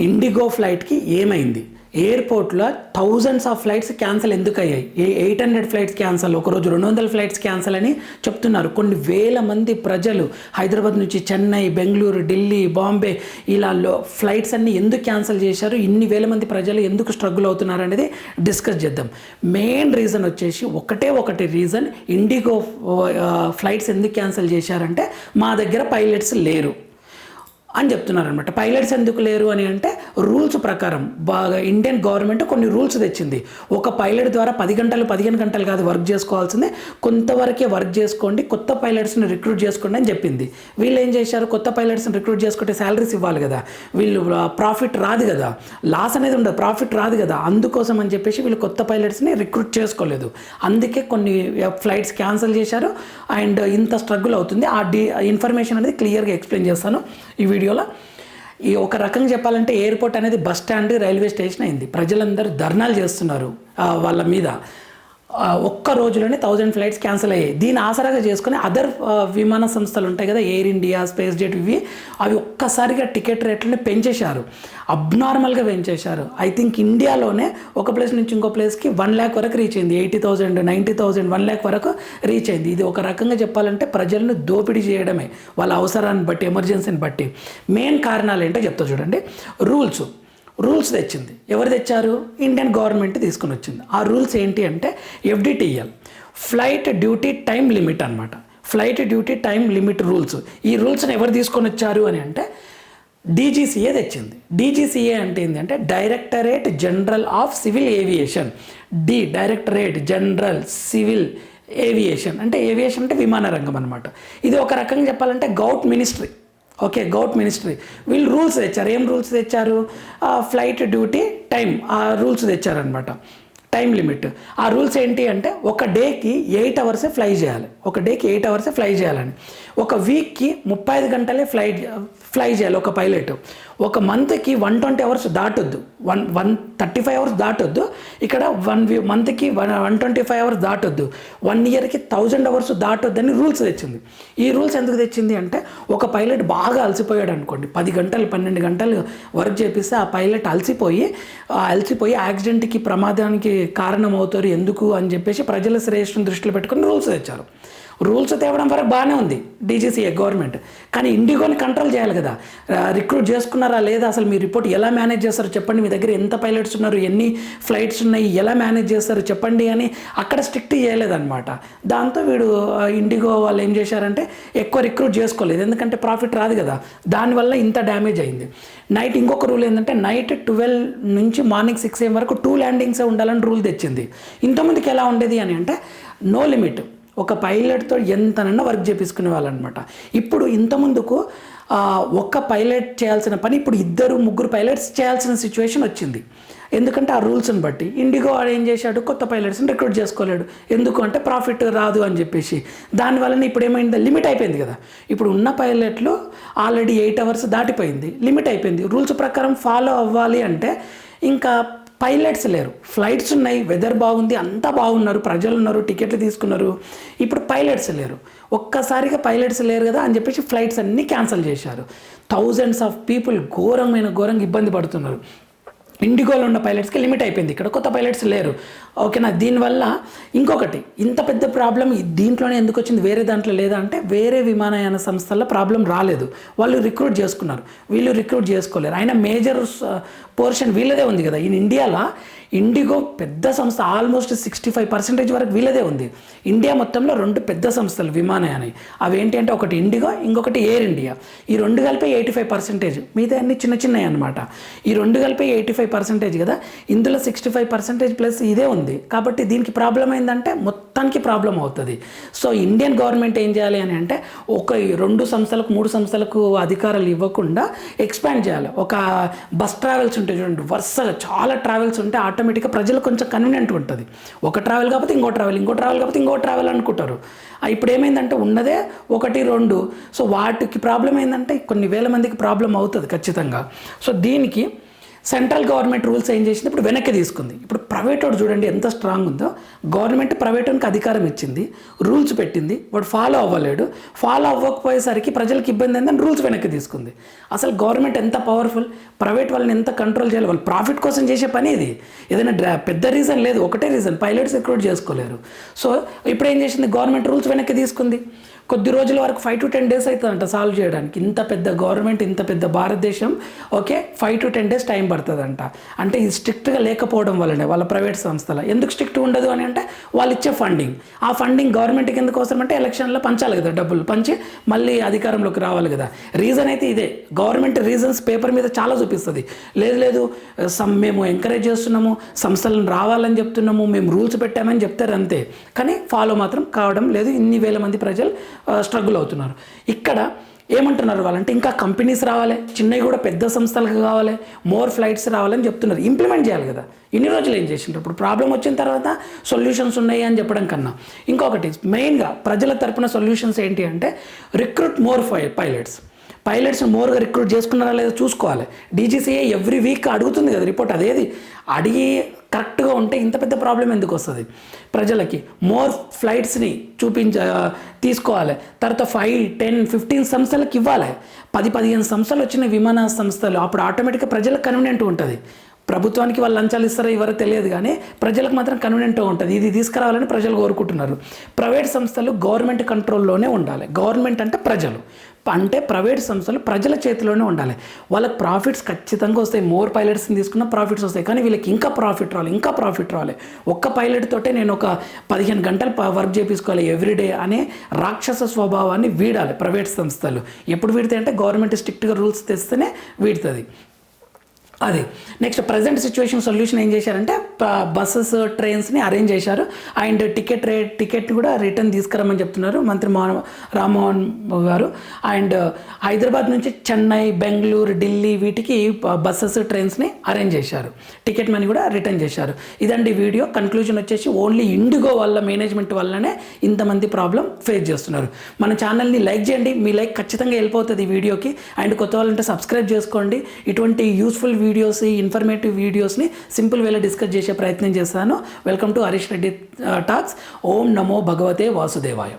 IndiGo ఫ్లైట్కి ఏమైంది? ఎయిర్పోర్ట్లో thousands of flights cancel ఎందుకు అయ్యాయి ఎయిట్ హండ్రెడ్ ఫ్లైట్స్ క్యాన్సల్ ఒకరోజు రెండు వందల ఫ్లైట్స్ క్యాన్సల్ అని చెప్తున్నారు. కొన్ని వేల మంది ప్రజలు హైదరాబాద్ నుంచి చెన్నై బెంగళూరు ఢిల్లీ బాంబే ఇలా ఫ్లైట్స్ అన్ని ఎందుకు క్యాన్సిల్ చేశారు? ఇన్ని వేల మంది ప్రజలు ఎందుకు స్ట్రగుల్ అవుతున్నారు అనేది డిస్కస్ చేద్దాం. మెయిన్ రీజన్ వచ్చేసి ఒకటే ఒకటి రీజన్ ఇండిగో ఫ్లైట్స్ ఎందుకు క్యాన్సిల్ చేశారంటే మా దగ్గర పైలట్స్ లేరు. అని చెప్తున్నారనమాట పైలట్స్ ఎందుకు లేరు అని అంటే రూల్స్ ప్రకారం బాగా ఇండియన్ గవర్నమెంట్ కొన్ని రూల్స్ తెచ్చింది. ఒక పైలట్ ద్వారా పది గంటలు పదిహేను గంటలు కాదు వర్క్ చేసుకోవాల్సిందే. కొంతవరకే వర్క్ చేసుకోండి కొత్త పైలట్స్ని రిక్రూట్ చేసుకోండి అని చెప్పింది. వీళ్ళు ఏం చేశారు? కొత్త పైలట్స్ని రిక్రూట్ చేసుకుంటే శాలరీస్ ఇవ్వాలి కదా. వీళ్ళు ప్రాఫిట్ రాదు కదా. లాస్ అనేది ఉండదు ప్రాఫిట్ రాదు కదా. అందుకోసం అని చెప్పేసి వీళ్ళు కొత్త పైలట్స్ని రిక్రూట్ చేసుకోలేదు. అందుకే కొన్ని ఫ్లైట్స్ క్యాన్సిల్ చేశారు. అండ్ ఇంత స్ట్రగుల్ అవుతుంది. ఆ డి ఇన్ఫర్మేషన్ అనేది క్లియర్గా ఎక్స్ప్లెయిన్ చేస్తాను ఈ వీడియోలో. ఈ ఒక రకంగా చెప్పాలంటే ఎయిర్పోర్ట్ అనేది బస్ స్టాండ్ రైల్వే స్టేషన్ అయింది. ప్రజలందరూ ధర్నాలు చేస్తున్నారు వాళ్ళ మీద. ఒక్క రోజులోనే థౌజండ్ ఫ్లైట్స్ క్యాన్సిల్ అయ్యాయి. దీని ఆసరాగా చేసుకుని అదర్ విమాన సంస్థలు ఉంటాయి కదా ఎయిర్ ఇండియా స్పేస్ జెట్ ఇవి అవి ఒక్కసారిగా టికెట్ రేట్లని పెంచేశారు. అబ్నార్మల్గా పెంచేశారు. ఐ థింక్ ఇండియాలోనే ఒక ప్లేస్ నుంచి ఇంకో ప్లేస్కి వన్ ల్యాక్ వరకు రీచ్ అయింది. Eighty thousand ninety thousand one lakh వరకు రీచ్ అయింది. ఇది ఒక రకంగా చెప్పాలంటే ప్రజలను దోపిడీ చేయడమే వాళ్ళ అవసరాన్ని బట్టి ఎమర్జెన్సీని బట్టి. మెయిన్ కారణాలు ఏంటో చెప్తా చూడండి. రూల్స్ రూల్స్ తెచ్చింది. ఎవరు తెచ్చారు? ఇండియన్ గవర్నమెంట్ తీసుకుని వచ్చింది. ఆ రూల్స్ ఏంటి అంటే FDTL. Flight duty time limit అనమాట flight duty time limit rules. ఈ రూల్స్ని ఎవరు తీసుకొని వచ్చారు అని అంటే డీజీసీఏ తెచ్చింది. డీజీసీఏ అంటే ఏంటంటే directorate general of civil aviation. The directorate general civil aviation. అంటే ఏవియేషన్ అంటే విమాన రంగం అనమాట ఇది ఒక రకంగా చెప్పాలంటే govt ministry. Okay govt ministry. వీళ్ళు రూల్స్ తెచ్చారు. ఏం రూల్స్ తెచ్చారు? ఫ్లైట్ డ్యూటీ టైం ఆ రూల్స్ తెచ్చారనమాట టైం లిమిట్. ఆ రూల్స్ ఏంటి అంటే ఒక డేకి ఎయిట్ అవర్సే ఫ్లై చేయాలి. ఒక డేకి ఎయిట్ అవర్సే ఫ్లై చేయాలని. ఒక వీక్కి ముప్పై ఐదు గంటలే ఫ్లై ఫ్లై చేయాలి ఒక పైలట్. ఒక మంత్కి one twenty hours దాటొద్దు. One one thirty five hours దాటొద్దు. ఇక్కడ వన్ మంత్కి one one twenty five hours దాటొద్దు. One ఇయర్కి థౌజండ్ అవర్స్ దాటొద్దని రూల్స్ తెచ్చింది. ఈ రూల్స్ ఎందుకు తెచ్చింది అంటే ఒక పైలట్ బాగా అలసిపోయాడు అనుకోండి. పది గంటలు పన్నెండు గంటలు వర్క్ చేపిస్తే ఆ పైలట్ అలసిపోయి అలసిపోయి యాక్సిడెంట్కి ప్రమాదానికి కారణం అవుతారు ఎందుకు అని చెప్పేసి ప్రజల శ్రేష్ఠను దృష్టిలో పెట్టుకుని రూల్స్ తెచ్చారు. రూల్స్ తేవడం వరకు బాగానే ఉంది డీజీసీఏ గవర్నమెంట్. కానీ ఇండిగోని కంట్రోల్ చేయాలి కదా. రిక్రూట్ చేసుకున్నారా లేదా? అసలు మీ రిపోర్ట్ ఎలా మేనేజ్ చేస్తారు చెప్పండి. మీ దగ్గర ఎంత పైలట్స్ ఉన్నారు ఎన్ని ఫ్లైట్స్ ఉన్నాయి ఎలా మేనేజ్ చేస్తారు చెప్పండి అని అక్కడ స్ట్రిక్ట్ చేయలేదన్నమాట. దాంతో వీడు ఇండిగో వాళ్ళు ఏం చేశారంటే ఎక్కువ రిక్రూట్ చేసుకోలేదు. ఎందుకంటే ప్రాఫిట్ రాదు కదా. దానివల్ల ఇంత డ్యామేజ్ అయింది. నైట్ ఇంకొక రూల్ ఏంటంటే నైట్ ట్వెల్వ్ నుంచి మార్నింగ్ సిక్స్ ఏం వరకు టూ ల్యాండింగ్సే ఉండాలని రూల్ తెచ్చింది. ఇంతమందికి ఎలా ఉండేది అని అంటే నో లిమిట్. ఒక పైలట్తో ఎంతనన్నా వర్క్ చేపించుకునే వాళ్ళనమాట. ఇప్పుడు ఇంతముందుకు ఒక్క పైలట్ చేయాల్సిన పని ఇప్పుడు ఇద్దరు ముగ్గురు పైలట్స్ చేయాల్సిన సిచ్యువేషన్ వచ్చింది. ఎందుకంటే ఆ రూల్స్ని బట్టి. ఇండిగో వాడు ఏం చేశాడు? కొత్త పైలట్స్ని రిక్రూట్ చేసుకోలేడు. ఎందుకు అంటే ప్రాఫిట్ రాదు అని చెప్పేసి. దానివల్ల ఇప్పుడు ఏమైంది? లిమిట్ అయిపోయింది కదా. ఇప్పుడు ఉన్న పైలట్లు ఆల్రెడీ ఎయిట్ అవర్స్ దాటిపోయింది. లిమిట్ అయిపోయింది. రూల్స్ ప్రకారం ఫాలో అవ్వాలి అంటే ఇంకా పైలట్స్ లేరు. ఫ్లైట్స్ ఉన్నాయి వెదర్ బాగుంది అంతా బాగున్నారు ప్రజలు ఉన్నారు టికెట్లు తీసుకున్నారు. ఇప్పుడు పైలట్స్ లేరు. ఒక్కసారిగా పైలట్స్ లేరు కదా అని చెప్పేసి ఫ్లైట్స్ అన్నీ క్యాన్సిల్ చేశారు. థౌజండ్స్ ఆఫ్ పీపుల్ ఘోరమైన ఘోరంగా ఇబ్బంది పడుతున్నారు. ఇండిగోలో ఉన్న పైలట్స్కి లిమిట్ అయిపోయింది. ఇక్కడ కొత్త పైలట్స్ లేరు. ఓకేనా? దీనివల్ల ఇంకొకటి ఇంత పెద్ద ప్రాబ్లం దీంట్లోనే ఎందుకు వచ్చింది? వేరే దాంట్లో లేదా అంటే వేరే విమానయాన సంస్థల్లో ప్రాబ్లం రాలేదు. వాళ్ళు రిక్రూట్ చేసుకున్నారు. వీళ్ళు రిక్రూట్ చేసుకోలేరు. అయినా మేజర్ పోర్షన్ వీళ్ళదే ఉంది కదా. ఇన్ ఇండియాలో ఇండిగో పెద్ద సంస్థ ఆల్మోస్ట్ సిక్స్టీ ఫైవ్ పర్సెంటేజ్ వరకు వీళ్ళదే ఉంది. ఇండియా మొత్తంలో రెండు పెద్ద సంస్థలు విమానయాని. అవి ఏంటి అంటే ఒకటి ఇండిగో ఇంకొకటి ఎయిర్ ఇండియా. ఈ రెండు కలిపి ఎయిటీ ఫైవ్ పర్సెంటేజ్. మిగతా అన్ని చిన్న చిన్నవి అనమాట ఈ రెండు కలిపి ఎయిటీ ఫైవ్ పర్సెంటేజ్ కదా. ఇందులో సిక్స్టీ ఫైవ్ పర్సెంటేజ్ ప్లస్ ఇదే ఉంది. కాబట్టి దీనికి ప్రాబ్లం ఏంటంటే మొత్తానికి ప్రాబ్లం అవుతుంది. సో ఇండియన్ గవర్నమెంట్ ఏం చేయాలి అని అంటే ఒక రెండు సంస్థలకు మూడు సంస్థలకు అధికారాలు ఇవ్వకుండా ఎక్స్పాండ్ చేయాలి. ఒక బస్ ట్రావెల్స్ ఉంటాయి చూడండి వరుసగా చాలా ట్రావెల్స్ ఉంటే ఆటోమేటిక్గా ప్రజలు కొంచెం కన్వీనియంట్ ఉంటుంది. ఒక ట్రావెల్ కాకపోతే ఇంకో ట్రావెల్ ఇంకో ట్రావెల్ కాకపోతే ఇంకో ట్రావెల్ అనుకుంటారు. ఇప్పుడు ఏమైందంటే ఉన్నదే ఒకటి రెండు. సో వాటికి ప్రాబ్లం ఏంటంటే కొన్ని వేల మందికి ప్రాబ్లం అవుతుంది ఖచ్చితంగా. సో దీనికి సెంట్రల్ గవర్నమెంట్ రూల్స్ ఏం చేసింది? ఇప్పుడు వెనక్కి తీసుకుంది. ఇప్పుడు ప్రైవేట్ వాడు చూడండి ఎంత స్ట్రాంగ్ ఉందో. గవర్నమెంట్ ప్రైవేట్ వానికి అధికారం ఇచ్చింది. రూల్స్ పెట్టింది. వాడు ఫాలో అవ్వలేడు. ఫాలో అవ్వకపోయేసరికి ప్రజలకు ఇబ్బంది అయిందని రూల్స్ వెనక్కి తీసుకుంది. అసలు గవర్నమెంట్ ఎంత పవర్ఫుల్ ప్రైవేట్ వాళ్ళని ఎంత కంట్రోల్ చేయాలి? వాళ్ళు ప్రాఫిట్ కోసం చేసే పని ఇది. ఏదైనా డ్రా పెద్ద రీజన్ లేదు. ఒకటే రీజన్ పైలట్స్ రిక్రూట్ చేసుకోలేరు. సో ఇప్పుడు ఏం చేసింది? గవర్నమెంట్ రూల్స్ వెనక్కి తీసుకుంది. కొద్ది రోజుల వరకు ఫైవ్ టు టెన్ డేస్ అవుతుందంట సాల్వ్ చేయడానికి. ఇంత పెద్ద గవర్నమెంట్ ఇంత పెద్ద భారతదేశం okay five to ten days time పడుతుందంట. అంటే ఇది స్ట్రిక్ట్గా లేకపోవడం వల్లనే వాళ్ళ ప్రైవేట్ సంస్థల. ఎందుకు స్ట్రిక్ట్ ఉండదు అని అంటే వాళ్ళు ఇచ్చే ఫండింగ్ ఆ ఫండింగ్ గవర్నమెంట్కి ఎందుకు అవసరం అంటే ఎలక్షన్లో పంచాలి కదా డబ్బులు. పంచి మళ్ళీ అధికారంలోకి రావాలి కదా. రీజన్ అయితే ఇదే. గవర్నమెంట్ రీజన్స్ పేపర్ మీద చాలా చూపిస్తుంది. లేదు లేదు సమ్ మేము ఎంకరేజ్ చేస్తున్నాము సంస్థలను రావాలని చెప్తున్నాము మేము రూల్స్ పెట్టామని చెప్తారు అంతే. కానీ ఫాలో మాత్రం కావడం లేదు. ఇన్ని వేల మంది ప్రజలు స్ట్రగుల్ అవుతున్నారు. ఇక్కడ ఏమంటున్నారు వాళ్ళంటే ఇంకా కంపెనీస్ రావాలి చిన్నవి కూడా పెద్ద సంస్థలకు కావాలి మోర్ ఫ్లైట్స్ రావాలని చెప్తున్నారు. ఇంప్లిమెంట్ చేయాలి కదా. ఇన్ని రోజులు ఏం చేసిండ్రు? ఇప్పుడు ప్రాబ్లం వచ్చిన తర్వాత సొల్యూషన్స్ ఉన్నాయి అని చెప్పడం కన్నా. ఇంకొకటి మెయిన్గా ప్రజల తరపున సొల్యూషన్స్ ఏంటి అంటే రిక్రూట్ మోర్ ఫై పైలట్స్ పైలట్స్ని మోర్గా రిక్రూట్ చేసుకున్నారా లేదా చూసుకోవాలి. డీజీసీఏ ఎవ్రీ వీక్ అడుగుతుంది కదా రిపోర్ట్ అదేది? అడిగి కరెక్ట్గా ఉంటే ఇంత పెద్ద ప్రాబ్లం ఎందుకు వస్తుంది? ప్రజలకి మోర్ ఫ్లైట్స్ని చూపించ తీసుకోవాలి. తర్వాత ఫైవ్ టెన్ ఫిఫ్టీన్ సంస్థలకు ఇవ్వాలి. పది పదిహేను సంస్థలు వచ్చిన విమాన సంస్థలు అప్పుడు ఆటోమేటిక్గా ప్రజలకు కన్వీనియంట్ ఉంటుంది. ప్రభుత్వానికి వాళ్ళు లంచాలు ఇస్తారో ఇవ్వరో తెలియదు కానీ ప్రజలకు మాత్రం కన్వీనియంట్గా ఉంటుంది. ఇది తీసుకురావాలని ప్రజలు కోరుకుంటున్నారు. ప్రైవేట్ సంస్థలు గవర్నమెంట్ కంట్రోల్లోనే ఉండాలి. గవర్నమెంట్ అంటే ప్రజలు. అంటే ప్రైవేట్ సంస్థలు ప్రజల చేతిలోనే ఉండాలి. వాళ్ళకి ప్రాఫిట్స్ ఖచ్చితంగా వస్తాయి. మోర్ పైలట్స్ని తీసుకున్న ప్రాఫిట్స్ వస్తాయి. కానీ వీళ్ళకి ఇంకా ప్రాఫిట్ రావాలి. ఇంకా ప్రాఫిట్ రావాలి. ఒక్క పైలట్ తోటే నేను ఒక పదిహేను గంటలు వర్క్ చేపించుకోవాలి ఎవ్రీడే అనే రాక్షస స్వభావాన్ని వీడాలి ప్రైవేట్ సంస్థలు. ఎప్పుడు వీడితే అంటే గవర్నమెంట్ స్ట్రిక్ట్గా రూల్స్ తెస్తేనే వీడుతుంది. అది. నెక్స్ట్ ప్రజెంట్ సిచ్యువేషన్ సొల్యూషన్ ఏం చేశారంటే బస్సెస్ ట్రైన్స్ని అరేంజ్ చేశారు. అండ్ టికెట్ రేట్ టికెట్ కూడా రిటర్న్ తీసుకురమ్మని చెప్తున్నారు మంత్రి మోహన్ రామ్మోహన్ గారు. అండ్ హైదరాబాద్ నుంచి చెన్నై బెంగళూరు ఢిల్లీ వీటికి బస్సెస్ ట్రైన్స్ని అరేంజ్ చేశారు. టికెట్ మనీ కూడా రిటర్న్ చేశారు. ఇదండి వీడియో. కన్క్లూజన్ వచ్చేసి ఓన్లీ ఇండిగో వల్ల మేనేజ్మెంట్ వల్లనే ఇంతమంది ప్రాబ్లం ఫేస్ చేస్తున్నారు. మన ఛానల్ని లైక్ చేయండి. మీ లైక్ ఖచ్చితంగా వెళ్ళిపోతుంది ఈ వీడియోకి. అండ్ కొత్త వాళ్ళంటే సబ్స్క్రైబ్ చేసుకోండి. ఇటువంటి యూస్ఫుల్ వీడియోస్ ఇన్ఫర్మేటివ్ వీడియోస్ని సింపుల్ వేలో డిస్కస్ చేసే ప్రయత్నం చేస్తాను. Welcome to Harish Reddy talks ఓం నమో భగవతే వాసుదేవాయ.